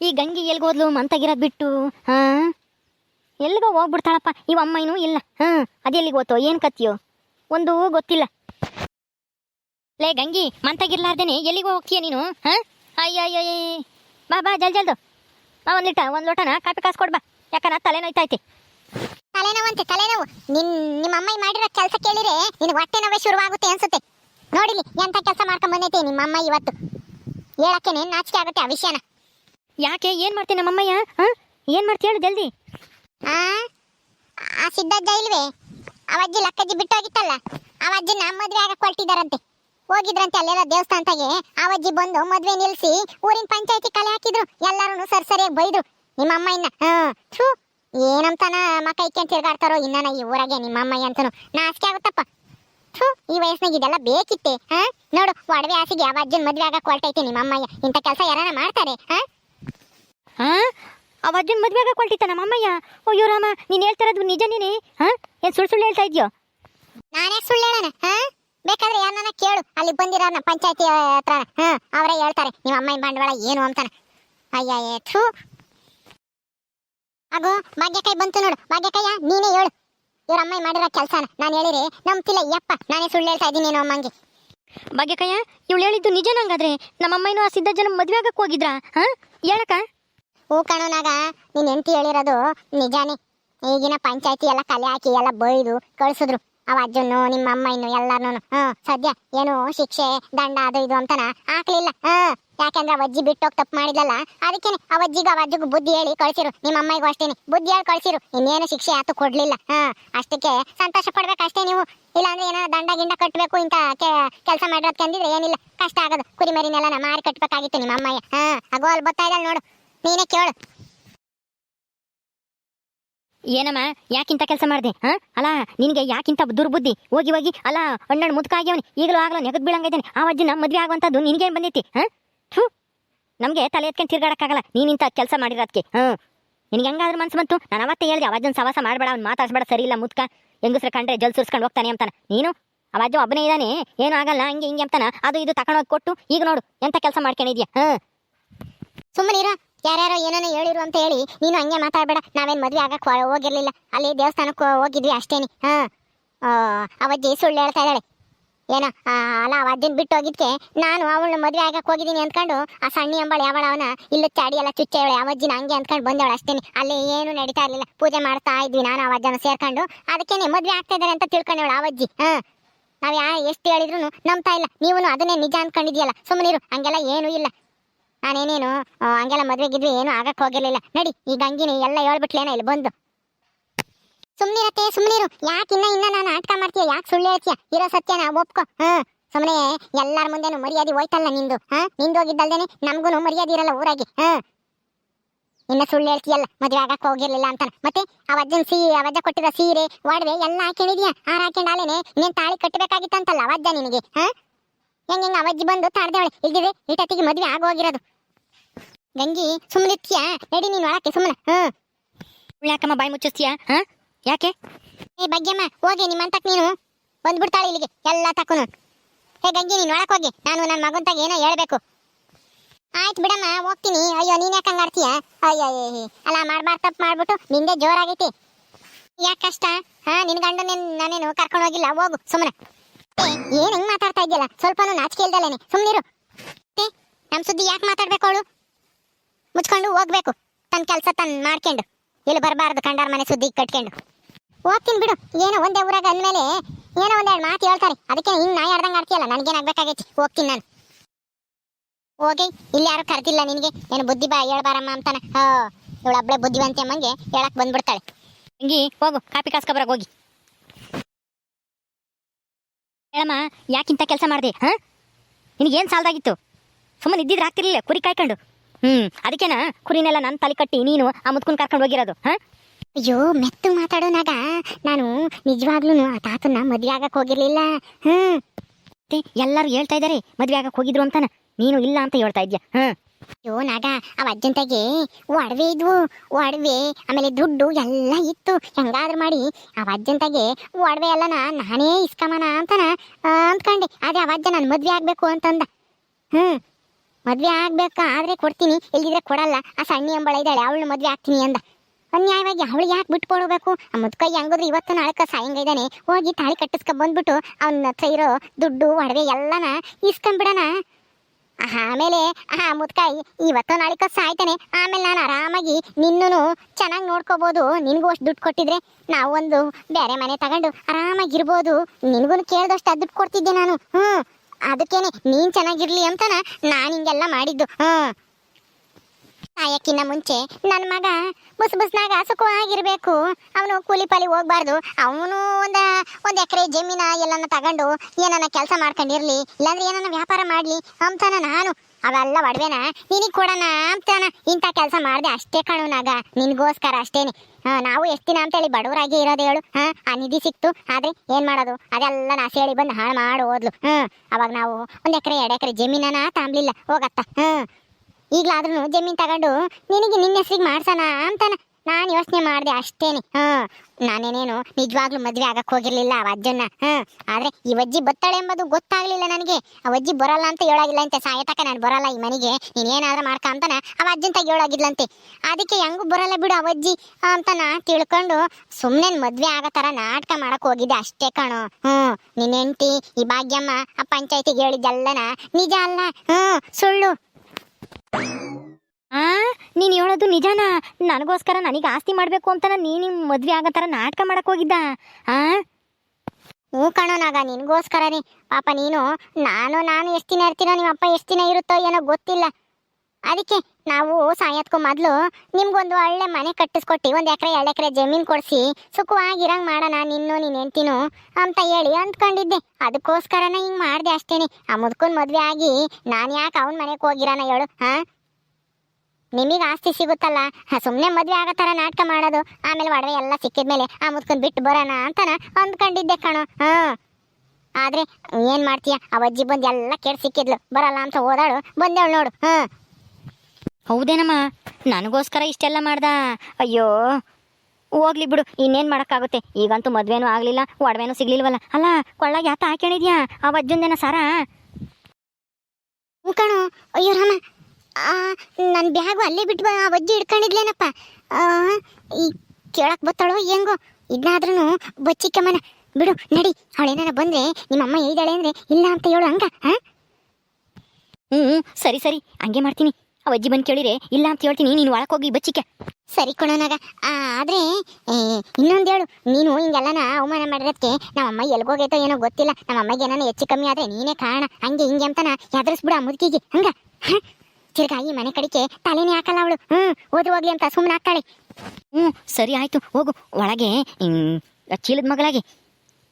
ಈ ಗಂಗಿ ಎಲ್ಗೋದ್ಲು ಮಂತಾಗಿರೋದ್ ಬಿಟ್ಟು, ಹಾ? ಎಲ್ಲಿಗೋ ಹೋಗ್ಬಿಡ್ತಾಳಪ್ಪ. ಇವ ಅಮ್ಮನೂ ಇಲ್ಲ, ಹಾ? ಅದೆಲ್ಲಿಗೆ ಓತೋ ಏನ್ ಕತ್ತಿಯೋ? ಒಂದು ಗೊತ್ತಿಲ್ಲ. ಲೇ ಗಂಗಿ, ಮಂತಾಗಿರ್ಲಾರ್ದೇನೆ, ಎಲ್ಲಿಗೋ ಹೋಗ್ತೀಯ ನೀನು, ಹಾ? ಅಯ್ಯೋ ಅಯ್ಯ ಅಯ್ಯ. ಬಾ ಬಾ ಜಲ್ ಜಲ್ದು ಬಾ ಒಂದ್ ಲೀಟ ಒಂದ್ ಲೋಟನ ಕಾಪಿ ಕಾಸು ಕೊಡ್ಬಾ ಯಾಕನ ತಲೆನೋಯ್ತೈತಿ ತಲೆನೋವಂತೆ ತಲೆನೋವು ನಿನ್ ನಿಮ್ಮ ಅಮ್ಮ ಮಾಡಿರೋ ಕೆಲಸ ಕೇಳಿದ್ರೆ ನಿನ್ ಹೊಟ್ಟೆ ನೋವೇ ಶುರುವಾಗುತ್ತೆ ಅನ್ಸುತ್ತೆ ನೋಡಿಲಿ ಎಂತ ಕೆಲಸ ಮಾಡ್ಕೊಂಡ್ ಬಂದೈತೆ ನಿಮ್ಮ ಅಮ್ಮ ಇವತ್ತು ಹೇಳಕ್ಕೇನೆ ನಾಚಿಕೆ ಆಗುತ್ತೆ ಆ ವಿಷಯನ ಯಾಕೆ ಏನ್ ಮಾಡ್ತೀನಿ ನಮ್ಮಮ್ಮಯ್ಯ, ಹಾ? ಏನ್ ಮಾಡ್ತೀಯ ಹೇಳು ಜಲ್ದಿ. ಆ? ಆ ಇಲ್ವೇ? ಅವಜ್ಜಿ ಲಕ್ಕಜ್ಜಿ ಬಿಟ್ಟೋಗಿತ್ತಲ್ಲ? ಅವಜ್ಜಿನ ಮದ್ವೆ ಆಗ ಹೊರಟಿದಾರಂತೆ ಹೋಗಿದ್ರಂತೆ ಅಲ್ಲೆಲ್ಲ ದೇವಸ್ಥಾನದಾಗೆ. ಅವಜ್ಜಿ ಬಂದು ಮದ್ವೆ ನಿಲ್ಸಿ ಊರಿನ ಪಂಚಾಯತಿ ಕಲೆ ಹಾಕಿದ್ರು. ಎಲ್ಲಾರು ಸರಿ ಸರಿಯಾಗಿ ಬೈದ್ರು. ನಿಮ್ಮ ಅಮ್ಮ ಇನ್ನ ಹಾ, ಥೂ. ಏನಂತಾನ ಮಕ್ಕ ಇಕ್ಕೊಂಡ್ ತಿರ್ಗಾಡ್ತಾರೋ ಇನ್ನನ ಈ ಊರಾಗೆ ನಿಮ್ಮ ಅಮ್ಮಯ್ಯ ಅಂತನು. ನಾಚಿಕೆ ಆಗುತ್ತಪ್ಪ. ಥೂ, ಈ ವಯಸ್ಸಿನಾಗ ಇದೆಲ್ಲ ಬೇಕಿತ್ತೆ, ಹಾ? ನೋಡು, ಒಡವೆ ಆಸಿಗೆ ಅಜ್ಜನ್ ಮದ್ವೆ ಆಗ ಹೊರಟೈತೆ ನಿಮ್ಮ ಅಮ್ಮಯ್ಯ ಇಂಥ ಕೆಲಸ ಯಾರನ್ನ ಮಾಡ್ತಾರೆ, ಹಾ? ಹಾ ಅವ ಅಜ್ಜನ ಮದ್ವೆ ಆಗಕ್ ನಮ್ಮ ಅಮ್ಮಯ್ಯ. ಅಯ್ಯೋ ರಾಮ ನೀನ್ ಹೇಳ್ತಿರೋದು ನಿಜ ನೀನೇ? ಹಾ ಏನು ಸುಳ್ಳು ಸುಳ್ಳು ಹೇಳ್ತಾ ಇದ್ಯೋ? ನಾನೇ ಸುಳ್ಳು ಹೇಳೋಣ ಹಾ ಬೇಕಾದ್ರೆ ಯಾರನ್ನ ಕೇಳು. ಅಲ್ಲಿ ಬಂದಿರೋನ ಪಂಚಾಯತಿ ಹತ್ರ ಹಾ ಅವರೇ ಹೇಳ್ತಾರೆ ನಿಮ್ಮ ಅಮ್ಮನ ಬಂಡವಾಳ ಏನು ಅಂತಾನೆ ಅಯ್ಯ ಥೂ. ಆಗೋ ಭಾಗ್ಯಕಾಯಿ ಬಂತು ನೋಡು. ಭಾಗ್ಯಕಾಯ ನೀನೇ ಹೇಳು. ಇವ್ರ ಅಮ್ಮ ಮಾಡಿರೋ ಕೆಲಸನ ನಾನು ಹೇಳಿರಿ ನಂಬ್ತಿಲ್ಲ. ಯಪ್ಪ ನಾನೇ ಸುಳ್ಳು ಹೇಳ್ತಾ ಇದ್ದೀನಿ ಏನೋ ಅಮ್ಮಂಗೆ. ಭಾಗ್ಯಕಾಯ ಇವಳು ಹೇಳಿದ್ದು ನಿಜ ನಂಗಾದ್ರೆ. ನಮ್ಮಮ್ಮನೂ ಆ ಸಿದ್ದಜ್ಜನ ಮದುವೆ ಆಗಕ್ಕೆ ಹೋಗಿದ್ರಾ? ಹಾ ಹೇಳಕ್ಕ. ಹೂ ಕಣೋನಾಗ, ನೀನ್ ಹೆಂಡತಿ ಹೇಳಿರೋದು ನಿಜಾನೇ. ಈಗಿನ ಪಂಚಾಯತಿ ಎಲ್ಲ ಕಲೆ ಹಾಕಿ, ಎಲ್ಲ ಬೈದು ಕಳ್ಸಿದ್ರು. ಅವ ಅಜ್ಜನ್ನು ನಿಮ್ಮ ಅಮ್ಮ ಇನ್ನು ಎಲ್ಲಾರ್ನು ಹ ಸದ್ಯ ಏನು ಶಿಕ್ಷೆ, ದಂಡ ಅದು ಇದು ಅಂತನ ಹಾಕ್ಲಿಲ್ಲ. ಹಾ ಯಾಕಂದ್ರೆ ಅಜ್ಜಿ ಹೋಗಿ ತಪ್ಪು ಮಾಡಿದಲ್ಲ. ಅದಕ್ಕೇನೆ ಅವ ಅವಜ್ಜಿಗೂ ಅವ ಬುದ್ಧಿ ಹೇಳಿ ಕಳ್ಸಿರು. ನಿಮ್ಮ ಅಮ್ಮಗೂ ಅಷ್ಟೇನೆ. ಬುದ್ಧಿ ಹೇಳಿ ಕಳ್ಸಿರು. ಇನ್ನೇನು ಶಿಕ್ಷೆ ಆತು ಕೊಡ್ಲಿಲ್ಲ. ಹಾ ಅಷ್ಟಕ್ಕೆ ಸಂತೋಷ ಪಡ್ಬೇಕಷ್ಟೇ ನೀವು. ಇಲ್ಲಾಂದ್ರೆ ಏನೋ ದಂಡ, ಗಿಂಡ ಕಟ್ಟಬೇಕು ಇಂತ ಕೆಲಸ ಮಾಡಿರೋದಕ್ಕೆ ಅಂದಿದ್ರೆ ಏನಿಲ್ಲ. ಕಷ್ಟ ಆಗೋದು. ಕುರಿಮರಿನೆಲ್ಲ ಮಾರಿ ಕಟ್ಬೇಕಾಗಿತ್ತು ನಿಮ್ಮ ಅಮ್ಮಯ್ಯ. ಹ ಅಗೋ ಅಲ್ಲಿ ಬರ್ತಾ ಇದ್ದಾಳೆ ನೋಡು. ನೀನೇ ಕೇಳು. ಏನಮ್ಮ, ಯಾಕಿಂತ ಕೆಲಸ ಮಾಡ್ದೆ, ಹಾ? ಅಲ್ಲ, ನಿನಗೆ ಯಾಕಿಂತ ದುರ್ಬುದ್ಧಿ? ಹೋಗಿ ಹೋಗಿ, ಅಲ್ಲ, ಅಣ್ಣನ ಮುದ್ಕ ಈಗಲೂ ಆಗಲ್ಲ ನೆಗದ್ ಬೀಳಂಗಿದ್ದಾನೆ ಆ ಅಜ್ಜನ ಮದ್ವೆ ಆಗುವಂಥದ್ದು ನಿನಗೇನು ಬಂದೈತಿ, ಹಾ? ಥೂ, ನಮಗೆ ತಲೆ ಎತ್ಕೊಂಡು ತಿರ್ಗಾಡಕ್ಕಾಗಲ್ಲ, ನೀನಿಂತ ಕೆಲಸ ಮಾಡಿರೋದಕ್ಕೆ ಹ್ಞೂ ನಿನಗೆ ಹೆಂಗಾದ್ರೂ ಮನಸ್ಸು ಬಂತು, ನಾನು ಅವತ್ತೇ ಹೇಳ್ದೆ ಅವಜ್ಜನ ಸವಾಸ ಮಾಡಬೇಡ, ಅವ್ನು ಮಾತಾಡ್ಸ್ಬೇಡ, ಸರಿ ಇಲ್ಲ ಮುದ್ಕ, ಹೆಂಗಸ್ರ ಕಂಡ್ರೆ ಜಲ್ ಸುರ್ಸ್ಕೊಂಡು ಹೋಗ್ತಾನೆ ಅಂತಾನೆ, ನೀನು? ಅವಜ್ಜ ಒಬ್ಬನೇ ಇದ್ದಾನೆ ಏನೂ ಆಗಲ್ಲ, ಹಂಗೆ ಹಿಂಗೆ ಅಂತಾನ, ಅದು ಇದು ತಗೊಂಡೋಗಿ ಕೊಟ್ಟು, ಈಗ ನೋಡು, ಎಂತ ಕೆಲಸ ಮಾಡ್ಕೊಂಡಿದ್ಯಾ, ಹಾ? ಸುಮ್ಮನಿರ ಯಾರ್ಯಾರೋ ಏನೇನೋ ಹೇಳಿರು ಅಂತ ಹೇಳಿ ನೀನು ಹಂಗೆ ಮಾತಾಡಬೇಡ, ನಾವೇನು ಮದ್ವೆ ಆಗಕ್ಕೆ ಹೋಗಿರಲಿಲ್ಲ. ಅಲ್ಲಿ ದೇವಸ್ಥಾನಕ್ಕೆ ಹೋಗಿದ್ವಿ ಅಷ್ಟೇನಿ. ಹಾ. ಅವಜ್ಜಿ ಸುಳ್ಳು ಹೇಳ್ತಾ ಇದ್ದಾಳೆ, ಏನೋ ಅಲ್ಲ ಅವಜ್ಜನ್ ಬಿಟ್ಟು ಹೋಗಿದ್ಕೆ, ನಾನು ಅವಳನ್ನ ಮದ್ವೆ ಆಗಕ್ ಹೋಗಿದ್ದೀನಿ ಅಂದ್ಕೊಂಡು ಆ ಸಣ್ಣ ಅಂಬಳ ಯಾವಳ ಅವನ, ಇಲ್ಲ ಚಾಡಿ ಎಲ್ಲ ಹೇಳಿ ಅವಜ್ಜಿನ ಹಂಗೆ ಅಂದ್ಕೊಂಡು ಬಂದವಳು ಅಷ್ಟೇನಿ. ಅಲ್ಲಿ ಏನು ನಡೀತಾ ಇರಲಿಲ್ಲ. ಪೂಜೆ ಮಾಡ್ತಾ ಇದ್ವಿ ನಾನು ಅವಜ್ಜನ ಸೇರ್ಕೊಂಡು. ಅದಕ್ಕೇನೆ ಮದ್ವೆ ಆಗ್ತಾ ಇದ್ದಾರೆ ಅಂತ ತಿಳ್ಕೊಂಡವಳು ಅವಜ್ಜಿ ಹಾ. ನಾವ್ ಯಾ ಎಷ್ಟು ಹೇಳಿದ್ರು ನಂಬ್ತಾ ಇಲ್ಲ. ನೀವು ಅದನ್ನೇ ನಿಜ ಅನ್ಕೊಂಡಿದ್ಯಲ್ಲ ಸುಮ್ಮನಿರು ಹಂಗೆಲ್ಲ ಏನೂ ಇಲ್ಲ. ನಾನೇನೇನು? ಹಂಗೆಲ್ಲ ಮದ್ವೆ ಗಿದ್ವಿ ಏನು ಆಗಕ್ಕೆ ಹೋಗಿರ್ಲಿಲ್ಲ. ನಡಿ ಈ ಗಂಗಿನಿ ಎಲ್ಲ ಹೇಳ್ಬಿಟ್ಲೇನ ಇಲ್ಲಿ ಬಂದು. ಸುಮ್ನಿರತ್ತೆ, ಸುಮ್ನಿರು. ಯಾಕೆ ಇನ್ನ ಇನ್ನ ನಾನು ನಾಟಕ ಮಾಡ್ತೀಯ? ಯಾಕೆ ಸುಳ್ಳು ಹೇಳ್ತೀಯ? ಇರೋ ಸತ್ಯನ ಒಪ್ಕೊ, ಹಾ? ಸುಮ್ಮನೆ ಎಲ್ಲರ ಮುಂದೆನು ಮರ್ಯಾದೆ ಹೋಯ್ತಲ್ಲ ನಿಂದು, ಹಾ? ನಿಂದು ಹೋಗಿದ್ದಲ್ದೇನೆ ನಮ್ಗೂ ಮರ್ಯಾದೆ ಇರಲ್ಲ ಊರಾಗಿ, ಹಾ? ಇನ್ನ ಸುಳ್ಳು ಹೇಳ್ತೀಯಲ್ಲ, ಮದ್ವೆ ಆಗಕ್ಕೆ ಹೋಗಿರ್ಲಿಲ್ಲ ಅಂತ ಮತ್ತೆ ಆ ಸೀ ಅವಜ್ಜ ಕೊಟ್ಟಿರೋ ಸೀರೆ, ಒಡವೆ ಎಲ್ಲ ಹಾಕೊಂಡಿದ್ಯಾ ಹಾರ ಹಾಕೊಂಡ್ ಅಲ್ಲೇನೆ ಇನ್ನೇನ್ ತಾಳಿ ಕಟ್ಟಬೇಕಾಗಿತ್ತಂತಲ್ಲ ಅವಜ್ಜ ನಿನಗೆ, ಹಾ? ಹೆಂಗ್ ಹೆಂಗ್ ಅವಜ್ಜಿ ಬಂದು ತಾಡ್ದೇವಳೆ? ಇಲ್ದಿದ್ರೆ ಇಟತ್ತಿಗೆ ಮದ್ವೆ ಆಗೋಗಿರೋದು. ಗಂಗಿ ಇರ್ತೀಯಾ? ನಡಿ ನೀನು ಒಳಕ್ಕೆ ಸುಮ್ಮನೆ ಹ್ಞೂ ಯಾಕಮ್ಮ ಬಾಯಿ ಮುಚ್ಚಿಸ್ತೀಯಾ? ಹಾಂ? ಯಾಕೆ? ಏ ಭಾಗ್ಯಮ್ಮ ಹೋಗಿ ನಿಮ್ಮಂತಕ್ ನೀನು. ಬಂದ್ಬಿಡ್ತಾಳೆ ಇಲ್ಲಿಗೆ ಎಲ್ಲ ತಕ್ಕೂ ಏ ಗಂಗಿ ನೀನು ಒಳಕ್ಕೆ ಹೋಗಿ. ನಾನು ನನ್ನ ಮಗಂತಾಗ ಏನೋ ಹೇಳಬೇಕು. ಆಯ್ತು ಬಿಡಮ್ಮ ಹೋಗ್ತೀನಿ. ಅಯ್ಯೋ ನೀನು ಯಾಕೆ ಅಯ್ಯೋ ಏ ಅಯ್ಯೋ. ಅಲ್ಲ ಮಾಡ್ಬಾರ್ದು ತಪ್ಪು ಮಾಡ್ಬಿಟ್ಟು ನಿಂದೆ ಜೋರಾಗೈತಿ. ಯಾಕೆ ಕಷ್ಟ? ಹಾ ನಿನ್ನ ಗಂಡ ನಾನೇನು ಕರ್ಕೊಂಡು ಹೋಗಿಲ್ಲ? ಹೋಗು ಸುಮ್ಮನೆ ಏನು ಹೆಂಗ್ ಮಾತಾಡ್ತಾ ಇದೆಯಲ್ಲ ಸ್ವಲ್ಪನೂ ನಾಚಿಕೆ ಇಲ್ದಲೇನೆ ಸುಮ್ಮನಿರು ನಮ್ಮ ಸುದ್ದಿ ಯಾಕೆ ಮಾತಾಡ್ಬೇಕು ಅವಳು? ಮುಚ್ಕೊಂಡು ಹೋಗ್ಬೇಕು. ತನ್ನ ಕೆಲಸ ತನ್ನ ಮಾಡ್ಕೊಂಡು. ಇಲ್ಲಿ ಬರಬಾರ್ದು ಕಂಡಾರ ಮನೆ ಸುದ್ದಿ ಕಟ್ಕೊಂಡು. ಹೋಗ್ತೀನಿ ಬಿಡು. ಏನೋ ಒಂದೇ ಊರಾಗ ಅಂದಮೇಲೆ ಏನೋ ಒಂದೆರಡು ಮಾತು ಹೇಳ್ತಾರೆ. ಅದಕ್ಕೆ ಇನ್ನು ನಾ ಯಾರ್ದಂಗೆ ಆಡ್ತೀಯಲ್ಲ ನನಗೇನಾಗ್ಬೇಕಾಗೈತಿ ಹೋಗ್ತೀನಿ ನಾನು. ಹೋಗಿ, ಇಲ್ಲಿ ಯಾರು ಕರೆದಿಲ್ಲ ನಿನಗೆ. ಏನು ಬುದ್ಧಿ ಬಾ, ಹೇಳ್ಬಾರಮ್ಮ ಅಂತಾನೆ. ಹೋ, ಇವಳು ಒಬ್ಳೆ ಬುದ್ಧಿವಂತೆ ಅಮ್ಮಂಗೆ ಹೇಳಕ್ ಬಂದ್ಬಿಡ್ತಾಳೆ. ಹಿಂಗಿ ಹೋಗು ಕಾಪಿ ಕಾಸ್ಕೊಬರಾಗ ಹೋಗಿ. ಹೇಳಮ್ಮ, ಯಾಕಿಂತ ಕೆಲಸ ಮಾಡಿದೆ, ಹಾ? ನಿನಗೇನು ಸಾಲದಾಗಿತ್ತು? ಸುಮ್ಮನೆ ಇದ್ದಿದ್ರೆ ಆಗ್ತಿರ್ಲಿಲ್ಲ, ಕುರಿ ಕಾಯ್ಕೊಂಡು. ಹ್ಮ್ ಅದಕ್ಕೆನಾ? ಕುರಿನೆಲ್ಲ ನನ್ ತಲೆ ಕಟ್ಟಿ ನೀನು ಆ ಮುದ್ಕೊಂಡ್ ಕರ್ಕೊಂಡು ಹೋಗಿರೋದು ಹಾ? ಅಯ್ಯೋ ಮೆತ್ತು ಮಾತಾಡೋನಾಗ ನಾನು ನಿಜವಾಗ್ಲೂ ಆ ತಾತನ್ನ ಮದ್ವೆ ಆಗಕ್ ಹೋಗಿರ್ಲಿಲ್ಲ ಹ್ಮ್ ಎಲ್ಲರೂ ಹೇಳ್ತಾ ಇದ್ದಾರೆ ಮದ್ವೆ ಆಗಕ್ಕೆ ಹೋಗಿದ್ರು ಅಂತಾನ. ನೀನು ಇಲ್ಲ ಅಂತ ಹೇಳ್ತಾ ಇದ್ಯಾ ಹ್ಮ್ ಅಯ್ಯೋ ನಾಗ ಅವ ಅಜ್ಜಂತಾಗೆ ಒಡವೆ ಇದ್ವು ಒಡವೆ ಆಮೇಲೆ ದುಡ್ಡು ಎಲ್ಲ ಇತ್ತು. ಹೆಂಗಾದ್ರೂ ಮಾಡಿ ಅವ ಅಜ್ಜಂತಾಗೆ ಒಡವೆ ಎಲ್ಲನ ನಾನೇ ಇಸ್ಕಮನ ಅಂತಾನ ಅಂದ್ಕೊಂಡೆ. ಅದೇ ಅವ ಅಜ್ಜ ನಾನು ಮದ್ವೆ ಆಗ್ಬೇಕು ಅಂತಂದ ಹ್ಮ್ ಮದ್ವೆ ಆಗ್ಬೇಕಾ? ಆದ್ರೆ ಕೊಡ್ತೀನಿ. ಇಲ್ದಿದ್ರೆ ಕೊಡಲ್ಲ. ಆ ಸಣ್ಣಿ ಎಂಬಳ ಇದ್ದಾಳೆ. ಅವಳು ಮದ್ವೆ ಆಗ್ತೀನಿ ಅಂದ. ಅನ್ಯಾಯವಾಗಿ ಅವಳು ಯಾಕೆ ಬಿಟ್ಕೊಡ್ಬೇಕು ಆ ಮುದ್ಕೈ ಹೆಂಗಿದ್ರೆ ಇವತ್ತು ನಾಳಕ ಸಾಯಂಗ ಇದ್ದಾನೆ. ಹೋಗಿ ತಾಳಿ ಕಟ್ಟಿಸ್ಕೊ ಬಂದ್ಬಿಟ್ಟು ಅವನ ಹತ್ರ ಇರೋ ದುಡ್ಡು, ಒಡವೆ ಎಲ್ಲನ ಇಸ್ಕೊಂಡ್ಬಿಡೋಣ. ಆಮೇಲೆ ಆ ಮುದ್ಕಾಯಿ, ಇವತ್ತು ನಾಳಿಕ ಸಾಯ್ತಾನೆ. ಆಮೇಲೆ ನಾನು ಆರಾಮಾಗಿ ನಿನ್ನೂ ಚೆನ್ನಾಗಿ ನೋಡ್ಕೋಬೋದು. ನಿನಗೂ ಅಷ್ಟು ದುಡ್ಡು ಕೊಟ್ಟಿದ್ರೆ ನಾವೊಂದು ಬೇರೆ ಮನೆ ತಗೊಂಡು ಆರಾಮಾಗಿರ್ಬೋದು. ನಿನಗೂ ಕೇಳ್ದಷ್ಟು ದುಡ್ಡು ಕೊಡ್ತಿದ್ದೆ ನಾನು. ಹ್ಞೂ ಅದಕ್ಕೇನೆ ನೀನ್ ಚೆನ್ನಾಗಿರ್ಲಿ ಅಂತಾನ ನಾನು ಹಿಂಗೆಲ್ಲ ಮಾಡಿದ್ದು. ಹ್ಮ್. ಸಾಯಕ್ಕಿನ್ನ ಮುಂಚೆ ನನ್ನ ಮಗ ಬುಸ್ ಬುಸ್ನಾಗ ಸುಖವಾಗಿರ್ಬೇಕು. ಅವನು ಕೂಲಿ ಪಾಲಿ ಹೋಗ್ಬಾರ್ದು. ಅವನು ಒಂದ, ಒಂದ್ ಎಕರೆ ಜಮೀನ ಎಲ್ಲನ ತಗೊಂಡು ಏನನ್ನ ಕೆಲಸ ಮಾಡ್ಕೊಂಡಿರ್ಲಿ, ಇಲ್ಲಾಂದ್ರೆ ಏನನ್ನ ವ್ಯಾಪಾರ ಮಾಡ್ಲಿ ಅಂತಾನ ನಾನು. ಅವೆಲ್ಲ ಒಡವೆನ? ನಿನಗೆ ಕೊಡೋಣ ಅಂತಾನ. ಇಂಥ ಕೆಲಸ ಮಾಡ್ದೆ ಅಷ್ಟೇ ಕಣು ನಾಗ. ನಿನ್ಗೋಸ್ಕರ ಅಷ್ಟೇನೆ. ನಾವು ಎಷ್ಟು ದಿನ ಅಂತೇಳಿ ಬಡವರಾಗಿ ಇರೋದು ಹೇಳು. ಆ ನಿಧಿ ಸಿಕ್ತು. ಆದ್ರೆ ಏನ್ ಮಾಡೋದು? ಅದೆಲ್ಲ ನಾ ಹೇಳಿ ಬಂದು ಹಾಳು ಮಾಡಿ ಹೋದ್ಲು. ಹ್ಮ್, ಅವಾಗ ನಾವು ಒಂದ್ ಎಕರೆ, ಎರಡು ಎಕರೆ ಜಮೀನನ ತಾಂಬ್ಲಿಲ್ಲ. ಹೋಗತ್ತ? ಹ್ಮ್. ಈಗ್ಲಾದ್ರೂ ಜಮೀನ್ ತಗೊಂಡು ನಿನಗೆ ನಿನ್ನ ಹೆಸರಿಗೆ ಮಾಡ್ಸೋಣ ಅಂತಾನ. ನಾನು ಯೋಚನೆ ಮಾಡಿದೆ ಅಷ್ಟೇನೆ. ಹ್ಮ್. ನಾನೇನೇನು ನಿಜವಾಗ್ಲೂ ಮದ್ವೆ ಆಗಕ್ ಹೋಗಿರಲಿಲ್ಲ ಆ ಅಜ್ಜನ್ನ. ಹ್ಮ್. ಆದ್ರೆ ಈ ಅಜ್ಜಿ ಬತ್ತಾಳೆ ಎಂಬುದು ಗೊತ್ತಾಗ್ಲಿಲ್ಲ ನನಗೆ. ಆ ಅಜ್ಜಿ ಬರಲ್ಲ ಅಂತ ಹೇಳಾಗಿಲ್ಲ ಅಂತೆ ಸಾಯತಕ ನಾನು ಬರಲ್ಲ ಈ ಮನೆಗೆ. ನೀನ್ ಏನಾದ್ರೂ ಮಾಡ್ಕ ಅಂತಾನ ಅವ ಅಜ್ಜನ್ ತಗ ಹೇಳಾಗಿದ್ಲಂತೆ. ಅದಕ್ಕೆ ಹೆಂಗು ಬರಲ್ಲ ಬಿಡು ಆ ಅಜ್ಜಿ ಅಂತ ನಾ ತಿಳ್ಕೊಂಡು ಸುಮ್ನೆ ಮದ್ವೆ ಆಗೋ ತರ ನಾಟಕ ಮಾಡಕ್ ಹೋಗಿದ್ದೆ ಅಷ್ಟೇ ಕಣೋ. ಹ್ಮ್. ನಿನ್ ಹೆಂಡತಿ, ಈ ಭಾಗ್ಯಮ್ಮ ಆ ಪಂಚಾಯತಿಗೆ ಹೇಳಿದ್ದೆಲ್ಲನ ನಿಜ ಅಲ್ಲ. ಹ್ಮ್. ಸುಳ್ಳು. ಆ? ನೀನು ಹೇಳೋದು ನಿಜಾನಾ? ನನಗೋಸ್ಕರ ನನಗೆ ಆಸ್ತಿ ಮಾಡಬೇಕು ಅಂತ ನೀನು ಮದ್ವೆ ಆಗೋ ಥರ ನಾಟಕ ಮಾಡಕ್ ಹೋಗಿದ್ದ. ಆ? ಹ್ಞೂ ಕಣೋ ನಾಗ, ನಿನ್ಗೋಸ್ಕರನೇ. ಪಾಪ ನೀನು, ನಾನು ನಾನು ಎಷ್ಟು ದಿನ ಇರ್ತೀನೋ, ನಿಮ್ಮಪ್ಪ ಎಷ್ಟು ದಿನ ಇರುತ್ತೋ ಏನೋ ಗೊತ್ತಿಲ್ಲ. ಅದಕ್ಕೆ ನಾವು ಸಾಯತ್ಕೋ ಮೊದಲು ನಿಮ್ಗೊಂದು ಒಳ್ಳೆ ಮನೆ ಕಟ್ಟಿಸ್ಕೊಟ್ಟಿ, ಒಂದು ಎಕರೆ, ಎರಡು ಎಕರೆ ಜಮೀನು ಕೊಡಿಸಿ, ಸುಖವಾಗಿರಂಗ್ ಮಾಡೋಣ ನಿನ್ನು ನೀನು ಹೆಂಡ್ತಿನು ಅಂತ ಹೇಳಿ ಅಂದ್ಕೊಂಡಿದ್ದೆ. ಅದಕ್ಕೋಸ್ಕರನೇ ಹಿಂಗೆ ಮಾಡಿದೆ ಅಷ್ಟೇನೆ. ಆ ಮುದ್ಕೊಂಡ್ ಮದುವೆ ಆಗಿ ನಾನು ಯಾಕೆ ಅವನ ಮನೆಗೆ ಹೋಗಿರಾನ ಹೇಳು, ಹಾ? ನಿಮಗೆ ಆಸ್ತಿ ಸಿಗುತ್ತಲ್ಲ ಸುಮ್ಮನೆ ಮದುವೆ ಆಗೋ ಥರ ನಾಟಕ ಮಾಡೋದು, ಆಮೇಲೆ ಒಡವೆ ಎಲ್ಲ ಸಿಕ್ಕಿದ್ಮೇಲೆ ಆ ಮುದ್ಕೊಂಡ್ ಬಿಟ್ಟು ಬರೋಣ ಅಂತನ ಅಂದ್ಕೊಂಡಿದ್ದೆ ಕಣೋ, ಹಾ? ಆದ್ರೆ ಏನ್ ಮಾಡ್ತೀಯ, ಆ ಅಜ್ಜಿ ಬಂದು ಎಲ್ಲ ಕೇಳಿ ಸಿಕ್ಕಿದ್ಲು, ಬರಲ್ಲ ಅಂತ ಓದಾಳು ಬಂದೇಳು ನೋಡು, ಹಾ? ಹೌದೇನಮ್ಮ ನನಗೋಸ್ಕರ ಇಷ್ಟೆಲ್ಲ ಮಾಡ್ದ. ಅಯ್ಯೋ. ಹೋಗ್ಲಿ ಬಿಡು ಇನ್ನೇನು ಮಾಡೋಕ್ಕಾಗುತ್ತೆ? ಈಗಂತೂ ಮದುವೆನೂ ಆಗಲಿಲ್ಲ ಒಡವೆನೂ ಸಿಗ್ಲಿಲ್ವಲ್ಲ? ಅಲ್ಲ ಕೊಳ್ಳಾಗ ಯಾತ ಹಾಕೊಂಡಿದ್ಯಾ ಆ ಅಜ್ಜಂದೇನ ಸಾರ? ಕಣು ಅಯ್ಯೋ ರಾಮ. ನನ್ನ ಬ್ಯಾಗು ಅಲ್ಲೇ ಬಿಟ್ಟು ಆ ಅಜ್ಜಿ ಹಿಡ್ಕೊಂಡಿದ್ಲೇನಪ್ಪ. ಆ, ಈ ಕೇಳಕ್ಕೆ ಬತ್ತಾಳೋ ಹೆಂಗೋ? ಇದನ್ನಾದ್ರೂ ಬಚ್ಚಿಕ್ಕಮ್ಮನ ಬಿಡು ನಡಿ ಅವಳೇನಾರ ಬಂದ್ರೆ ನಿಮ್ಮಮ್ಮ ಹೇಳಿದಾಳೆ ಅಂದರೆ ಇಲ್ಲ ಅಂತ ಹೇಳು ಹಂಗ ಹಾ ಹ್ಞೂ, ಸರಿ ಸರಿ ಹಂಗೆ ಮಾಡ್ತೀನಿ. ಆ ಅಜ್ಜಿ ಬಂದು ಕೇಳಿರೆ ಇಲ್ಲ ಅಂತ ಹೇಳ್ತೀನಿ ನೀನು ಒಳಗೆ ಹೋಗಿ ಬಚ್ಚಿಕೆ. ಸರಿ ಕೊಡೋನಾಗ ಆದ್ರೆ ಇನ್ನೊಂದು ಹೇಳು. ನೀನು ಹಿಂಗೆಲ್ಲನ ಅವಮಾನ ಮಾಡಿರೋದಕ್ಕೆ ನಮ್ಮಮ್ಮ ಎಲ್ಗೋಗೈತೋ ಏನೋ ಗೊತ್ತಿಲ್ಲ. ನಮ್ಮಮ್ಮಗೆ ಏನಾನ ಹೆಚ್ಚು ಕಮ್ಮಿ ಆದ್ರೆ ನೀನೇ ಕಾರಣ. ಹಂಗೆ ಹಿಂಗೆ ಅಂತನ ಎದುರಿಸ್ಬಿಡು ಆ ಮುದುಕಿಗೆ. ಹಂಗ? ಹ? ತಿರ್ಗಾ ಈ ಮನೆ ಕಡಿಕೆ ತಲೆನೇ ಹಾಕಲ್ಲ ಅವಳು. ಹ್ಞೂ ಓದು ಹೋಗ್ಲಿ ಅಂತ ಸುಮ್ಮನೆ ಹಾಕ್ತಾಳೆ. ಹ್ಞೂ ಸರಿ ಆಯಿತು ಹೋಗು. ಒಳಗೆ ಚೀಲದ ಮಗಳಾಗಿ.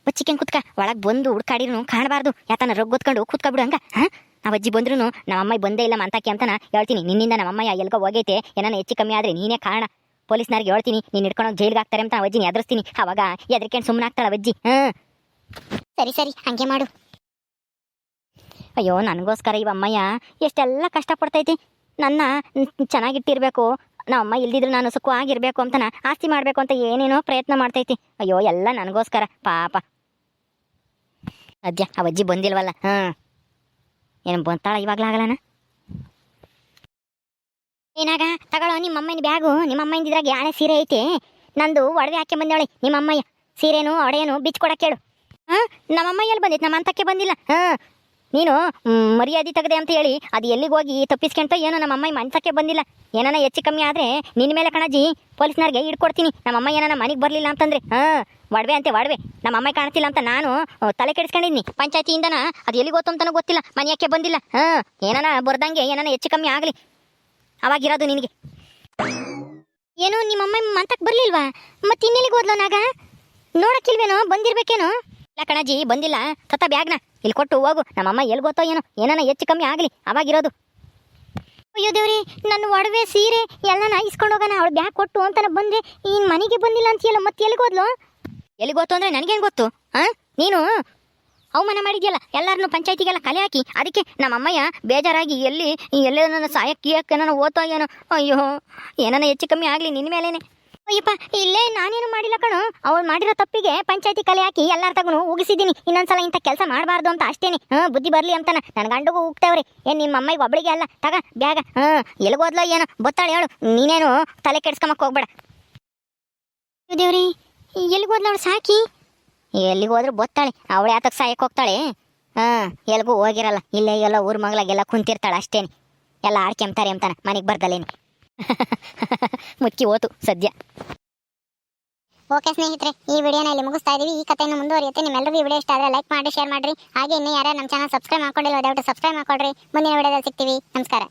ಬಚ್ಚಿಕೆ ಕುತ್ಕ. ಒಳಗೆ ಬಂದು ಹುಡ್ಕಾಡಿರು ಕಾಣಬಾರ್ದು. ಯಾತನ ರೊಗ್ಗೊತ್ಕೊಂಡು ಕೂತ್ಕೊಬಿಡು ಹಂಗ. ಹಾಂ? ನಾವು ಅಜ್ಜಿ ನಮ್ಮ ಅಮ್ಮ ಬಂದೇ ಇಲ್ಲ ಮಂತಕ್ಕೆ ಅಂತ ಹೇಳ್ತೀನಿ. ನಿನ್ನಿಂದ ನಮ್ಮ ಅಮ್ಮಯ್ಯ ಎಲ್ಗೋ ಹೋಗೈತೆ. ಏನಾನ ಹೆಚ್ಚು ಕಮ್ಮಿ ಆದ್ರೆ ನೀನೇ ಕಾರಣ. ಪೊಲೀಸ್ನವ್ರಿಗೆ ಹೇಳ್ತೀನಿ ನೀನು ಹಿಡ್ಕೊಂಡು ಜೈಲ್ಗೆ ಹಾಕ್ತಾರೆ ಅಂತ ಅಜ್ಜಿನ ಎದುರಿಸ್ತೀನಿ. ಅವಾಗ ಎದ್ರಿಕೊಂಡು ಸುಮ್ಮನೆ ಆಗ್ತಾಳ ಅಜ್ಜಿ? ಹಾಂ. ಸರಿ ಸರಿ ಹಂಗೆ ಮಾಡು. ಅಯ್ಯೋ ನನಗೋಸ್ಕರ ಇವ ಅಮ್ಮಯ್ಯ ಎಷ್ಟೆಲ್ಲ ಕಷ್ಟಪಡ್ತೈತಿ. ನನ್ನ ಚೆನ್ನಾಗಿಟ್ಟಿರಬೇಕು ನಮ್ಮ ಅಮ್ಮ ಇಲ್ದಿದ್ರು ನಾನು ಸುಖವಾಗಿರ್ಬೇಕು ಅಂತನ ಆಸ್ತಿ ಮಾಡಬೇಕು ಅಂತ ಏನೇನೋ ಪ್ರಯತ್ನ ಮಾಡ್ತೈತಿ. ಅಯ್ಯೋ ಎಲ್ಲ ನನಗೋಸ್ಕರ ಪಾಪ. ಅಜ್ಜ ಅವಜ್ಜಿ ಬಂದಿಲ್ವಲ್ಲ? ಹಾಂ. ಏನು ಬಂತಾಳ ಇವಾಗ್ಲಾಗಲನ? ಏನಾಗ, ತಗೊಳ್ಳೋ ನಿಮ್ಮಮ್ಮನ ಬ್ಯಾಗು ನಿಮ್ಮಮ್ಮ ಇದ್ರಾಗ ಯಾಳೆ ಸೀರೆ ಐತೆ? ನಂದು ಒಡವೆ ಹಾಕಿ ಬಂದವಳಿ ನಿಮ್ಮ ಅಮ್ಮಯ್ಯ. ಸೀರೆನು, ಒಡೆಯನು ಬಿಚ್ಚಿ ಕೊಡಕ್ಕೆ ಹೇಳು. ಹಾಂ? ನಮ್ಮಮ್ಮ ಎಲ್ಲಿ ಬಂದಿತ್ತು ನಮ್ಮ ಅಂತಕ್ಕೆ ಬಂದಿಲ್ಲ. ಹಾಂ? ನೀನು ಮರ್ಯಾದೆ ತೆಗದೆ ಅಂತ ಹೇಳಿ, ಅದು ಎಲ್ಲಿಗೆ ಹೋಗಿ ತಪ್ಪಿಸ್ಕೊಂತ ಏನೋ ನಮ್ಮ ಅಮ್ಮ ಮಂಚಕ್ಕೆ ಬಂದಿಲ್ಲ. ಏನಾನ ಹೆಚ್ಚು ಕಮ್ಮಿ ಆದರೆ ನಿನ್ನ ಮೇಲೆ ಕಣಜಿ, ಪೊಲೀಸ್ನವ್ರಿಗೆ ಹಿಡ್ಕೊಡ್ತೀನಿ. ನಮ್ಮ ಅಮ್ಮ ಏನಾನ ಮನೆಗೆ ಬರಲಿಲ್ಲ ಅಂತಂದ್ರೆ, ಹಾಂ? ಒಡವೆ ಅಂತೆ ಒಡವೆ ನಮ್ಮ ಅಮ್ಮ ಕಾಣ್ತಿಲ್ಲ ಅಂತ ನಾನು ತಲೆ ಕೆಡಿಸ್ಕೊಂಡಿದ್ನಿ. ಪಂಚಾಯತಿಯಿಂದನ, ಅದು ಎಲ್ಲಿ ಗೊತ್ತು ಅಂತನೂ ಗೊತ್ತಿಲ್ಲ. ಮನೆಯಕ್ಕೆ ಬಂದಿಲ್ಲ. ಹಾಂ, ಏನಾನ ಬರ್ದಂಗೆ, ಏನಾನ ಹೆಚ್ಚು ಕಮ್ಮಿ ಆಗಲಿ. ಅವಾಗಿರೋದು ನಿನಗೆ. ಏನು, ನಿಮ್ಮ ಅಮ್ಮ ಮಂತಕ್ಕೆ ಬರಲಿಲ್ವಾ? ಮತ್ತೆ ಇನ್ನೆಲ್ಲಿಗೆ ಹೋದ್ಲು ನಾಗ? ನೋಡಕ್ಕಿಲ್ವೇನೋ, ಬಂದಿರ್ಬೇಕೇನೋ? ಇಲ್ಲ ಕಣಜಿ ಬಂದಿಲ್ಲ. ತತ್ತ ಬ್ಯಾಗ್ನ. ಇಲ್ಲಿ ಕೊಟ್ಟು ಹೋಗು. ನಮ್ಮಮ್ಮ ಎಲ್ಲಿ ಗೊತ್ತೋ ಏನೋ. ಏನಾನ ಹೆಚ್ಚು ಕಮ್ಮಿ ಆಗಲಿ. ಅವಾಗಿರೋದು ಅಯ್ಯೋ ದೇವ್ರಿ, ನನ್ನ ಒಡವೆ ಸೀರೆ ಎಲ್ಲನ ಇಸ್ಕೊಂಡು ಹೋಗೋಣ. ಅವಳು ಬ್ಯಾಗ್ ಕೊಟ್ಟು ಅಂತಾನೆ ಬಂದ್ರೆ ಈ ಮನೆಗೆ ಬಂದಿಲ್ಲ ಅಂತೀಯಲ್ಲ, ಮತ್ತೆ ಎಲ್ಲಿಗೆ ಹೋದ್ಲು? ಎಲ್ಲಿಗೆ ಗೊತ್ತು ಅಂದ್ರೆ ನನಗೇನು ಗೊತ್ತು? ಹಾಂ ನೀನು ಅವಮಾನ ಮಾಡಿದ್ಯಲ್ಲ ಎಲ್ಲರನ್ನೂ ಪಂಚಾಯತಿಗೆಲ್ಲ ಕಲೆ ಹಾಕಿ, ಅದಕ್ಕೆ ನಮ್ಮ ಅಮ್ಮಯ್ಯ ಬೇಜಾರಾಗಿ ಎಲ್ಲಿ ಎಲ್ಲೇ ನನ್ನ ಸಾಯಕ್ಕೆ ಕೀಯಕ್ಕೆ ನಾನು ಓದ್ತೋ ಏನೋ ಅಯ್ಯೋ ಏನೋ ಹೆಚ್ಚು ಕಮ್ಮಿ ಆಗಲಿ ನಿನ್ನ ಮೇಲೇನೆ. ಅಯ್ಯಪ್ಪ, ಇಲ್ಲೇ ನಾನೇನು ಮಾಡಿಲ್ಲ ಕಣೋ. ಅವ್ಳು ಮಾಡಿರೋ ತಪ್ಪಿಗೆ ಪಂಚಾಯತಿ ಕಲೆ ಹಾಕಿ ಎಲ್ಲರ ತಗೊಂಡು ಉಗಿಸಿದ್ದೀನಿ. ಇನ್ನೊಂದ್ಸಲ ಇಂಥ ಕೆಲಸ ಮಾಡಬಾರ್ದು ಅಂತ ಅಷ್ಟೇನೆ. ಹಾಂ ಬುದ್ಧಿ ಬರ್ಲಿ ಅಂತಾನೆ. ನನ್ನ ಗಂಡಗೂ ಹೋಗ್ತಾವ್ರಿ ಏನ್ ನಿಮ್ಮ ಅಮ್ಮಗೆ ಒಬ್ಬಳಿಗೆ ಅಲ್ಲ? ತಗ, ಬ್ಯಾಗ. ಹಾಂ ಎಲ್ಲಿಗೋದ್ಲೋ ಏನೋ? ಗೊತ್ತಾಳೆ ಹೇಳು. ನೀನೇನು ತಲೆ ಕೆಡ್ಸ್ಕೊಂಬಕ್ಕೆ ಹೋಗ್ಬೇಡ. ದೇವ್ರಿ ಎಲ್ಲಿಗೋದ್ಲ ಅವಳು ಸಾಕಿ? ಎಲ್ಲಿಗೆ ಹೋದ್ರೆ ಗೊತ್ತಾಳೆ ಅವಳು ಯಾತಕ್ಕೆ ಸಾಯಕ್ಕೆ ಹೋಗ್ತಾಳೆ. ಹಾಂ, ಎಲ್ಗೂ ಹೋಗಿರಲ್ಲ. ಇಲ್ಲೇ ಎಲ್ಲ ಊರ್ ಮಗಳಾಗೆಲ್ಲ ಕುಂತಿರ್ತಾಳೆ ಅಷ್ಟೇನೆ. ಎಲ್ಲ ಆಡ್ಕೆಂಬ್ತಾರೆ ಅಂತಾನೆ ಮನೆಗೆ ಬರ್ದಲೇನೆ ಮುಚ್ಚಿ ಹೋತು ಸದ್ಯ. ಓಕೆ ಸ್ನೇಹಿತರೆ, ಈ ವಿಡಿಯೋನ ಇಲ್ಲಿ ಮುಗಿಸ್ತಾ ಇದೀವಿ. ಈ ಕಥೆಯನ್ನು ಮುಂದುವರಿಯುತ್ತೆ. ನಿಮ್ಮೆಲ್ಲರಿಗೂ ವಿಡಿಯೋ ಇಷ್ಟ ಆದರೆ ಲೈಕ್ ಮಾಡಿ, ಶೇರ್ ಮಾಡಿರಿ. ಹಾಗೆ ಇನ್ನೂ ಯಾರು ನಮ್ಮ ಚಾನಲ್ ಸಬ್ಸ್ಕ್ರೈಬ್ ಮಾಡ್ಕೊಂಡಿಲ್ಲ ದಯವಿಟ್ಟು ಸಬ್ಸ್ಕ್ರೈಬ್ ಮಾಡ್ಕೊಡ್ರಿ. ಮುಂದಿನ ವಿಡಿಯೋದಲ್ಲಿ ಸಿಗ್ತೀವಿ. ನಮಸ್ಕಾರ.